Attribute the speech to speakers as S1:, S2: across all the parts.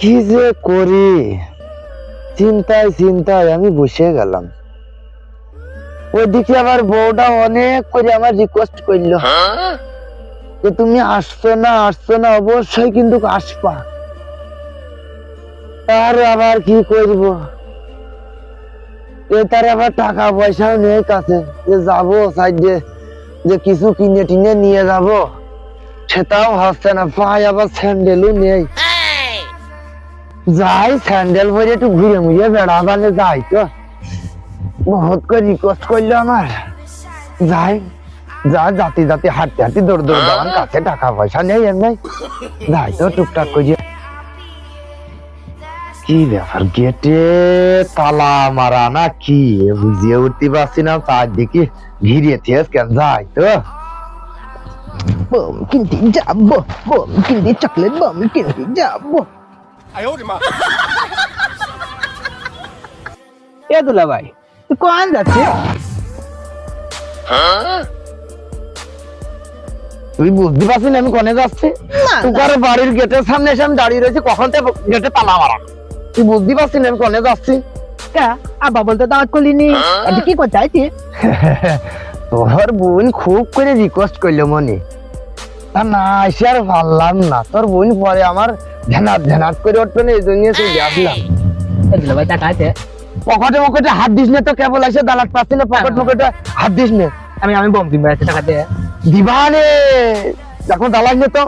S1: কি যে করি? চিন্তায় চিন্তায় আমি বসে গেলাম। ওইদিকে আবার বউটা অনেক করে আমার রিকোয়েস্ট করল। যে তুমি আসছো না আসছো না, অবশ্যই কিন্তু আসবা। তার আবার কি করব? এ তার আবার টাকা পয়সাও নেই কাছে। যে যাব সাইডে, যে কিছু কিনে টিনে নিয়ে যাব। সেটাও হচ্ছে না পাই আবার স্যান্ডেলও নেই। যাই স্যান্ডেল পরে একটু ঘুরে মুড়ে বেড়াবালে যাই তো। বহুত করে রিকোয়েস্ট করল আমার। যাই যা জাতি জাতি হাঁটতে হাঁটতে দৌড় দৌড় দেওয়ার কাছে টাকা পয়সা নেই এর নাই। যাই তো টুকটাক করে। কি ব্যাপার গেটে তালা মারা না কি? বুঝিয়ে উঠতে পারছি না চারদিকে ঘিরে থেস কেন? যাই তো। বম কিনতে যাব বম কিনতে চকলেট বম কিনতে যাব।
S2: এ দুলা ভাই তুই কোন যাচ্ছে
S1: তুই বুঝতে পারছিস আমি কনে যাচ্ছি? তুকার বাড়ির গেটের সামনে এসে আমি দাঁড়িয়ে রয়েছি কখন থেকে গেটে তালা মারা? তুই বুঝতে পারছিস আমি কনে যাচ্ছি?
S2: কা আব্বা বলতে দাওয়াত করলি নি আচ্ছা কি করতে চাইছি
S1: তোর বোন খুব করে রিকোয়েস্ট করল মনে। তা না এসে আর পারলাম না। তোর বোন পরে আমার ধ্যানাত ধ্যানাত করে উঠবে না এই জন্য তুই আসলাম।
S2: ভাই টাকা আছে
S1: পকেটে মকেটে হাত দিস না তো কেবল দালাত পাচ্ছি না পকেট মকেটে হাত দিস না।
S2: আমি আমি বম দিন আছে টাকা দে
S1: দিবানে এখন দালাস না তো।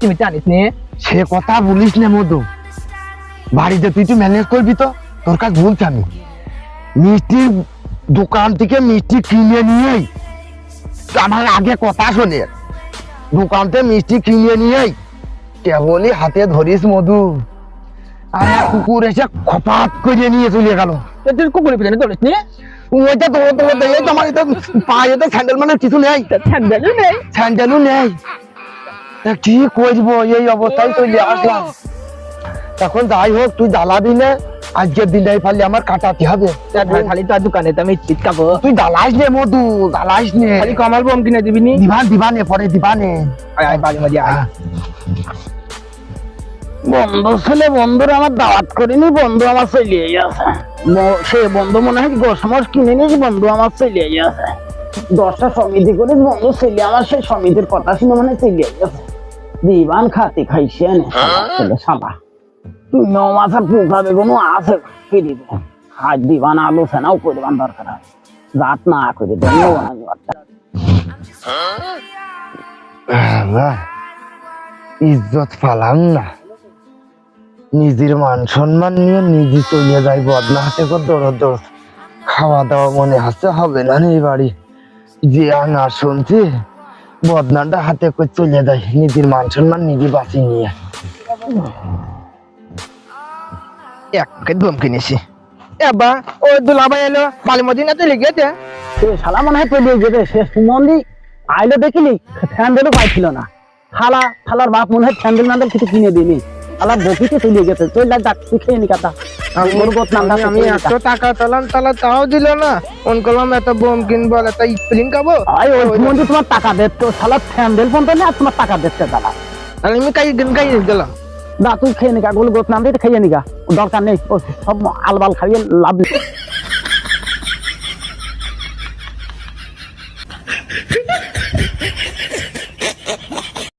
S2: তুই আনিস নি।
S1: সে কথা বলিস না মধু। বাড়িতে তুই তো ম্যানেজ করবি তো তোর কাছে বলছি আমি। মিষ্টির দোকান থেকে মিষ্টি কিনে নিয়েই আমার আগে কথা শোনে। দোকান থেকে মিষ্টি কিনে নিয়েই কেবলই হাতে ধরিস মধু। আর কুকুর এসে খপাত করে নিয়ে চলে গেল।
S2: তুই কুকুরের পিছনে দৌড়িস নি?
S1: ওইটা তো তো এই তো আমার এটা পায়ে তো স্যান্ডেল মানে কিছু নেই।
S2: স্যান্ডেলও নেই।
S1: স্যান্ডেলও নেই। কি করব এই অবস্থায় চলে আসলাম। এখন যাই হোক তুই জ্বালাবি না। আজকের দিনটাই পারলে আমার কাটাতে হবে।
S2: খালি তো দোকানে তো আমি চিটকাবো
S1: তুই জ্বালাস নে মধু জ্বালাস নে।
S2: খালি কমাল বম কিনে দিবি নি?
S1: দিবান দিবানে পরে দিবানে।
S2: আয় আয় বাড়ি মাঝে আয়।
S1: বন্ধু ছেলে বন্ধুর আমার দাওয়াত করিনি বন্ধু আমার চলে গেছে। সে বন্ধু মনে হয় গোস মাস কিনে নিয়েছি বন্ধু আমার চলে গেছে। দশটা সমিতি করে বন্ধু ছেলে আমার সেই সমিতির কথা শুনে মানে চলে গেছে। দিবান খাতে খাইছে নে ছেলে সাবা তুমিও মাছের পোকা বেগুনও আছে ফিরিবে আজ দিবান আলোচনাও করবান দরকার আছে রাত না করে দেবো ইজ্জত পালাম না। নিজের মান সম্মান নিয়ে নিজে চলে যাই বদনা হাতে খাওয়া দাওয়া মনে হাসতে হবে না এই বাড়ি? যে আনা শুনছি, বদনাটা হাতে করে চলে যায়, নিজের মান সম্মান নিজে বাঁচিয়ে নিয়ে। এক প্যাকেট বোম কিনেছি
S2: এবা ওই দুলা ভাই এলো মদিনা তো লেগেছে
S1: শালা মনে হয় পেলিয়ে যেতে শেষ মন্দি আইলো দেখিলি স্যান্ডেলও পাইছিল না। খালা খালার বাপ মনে হয় স্যান্ডেল ম্যান্ডেল কিছু কিনে দিনি খালা বকিতে চলে গেছে। চলে তুই খেয়ে নি কাটা
S2: আমি এত টাকা তালাম তালা তাও দিল না। ফোন করলাম এত বোম কিনবো আর এত খাব।
S1: আই ওই তোমার টাকা দে তো শালা স্যান্ডেল ফোন তো আর তোমার টাকা দিচ্ছে দাদা।
S2: আমি কাই কাই গেলাম
S1: দা তুই খেয়ে নিকা গোল গোত নাম দিয়ে খেয়ে নিকা দরকার নেই সব আলবাল খাইয়ে লাভ নেই।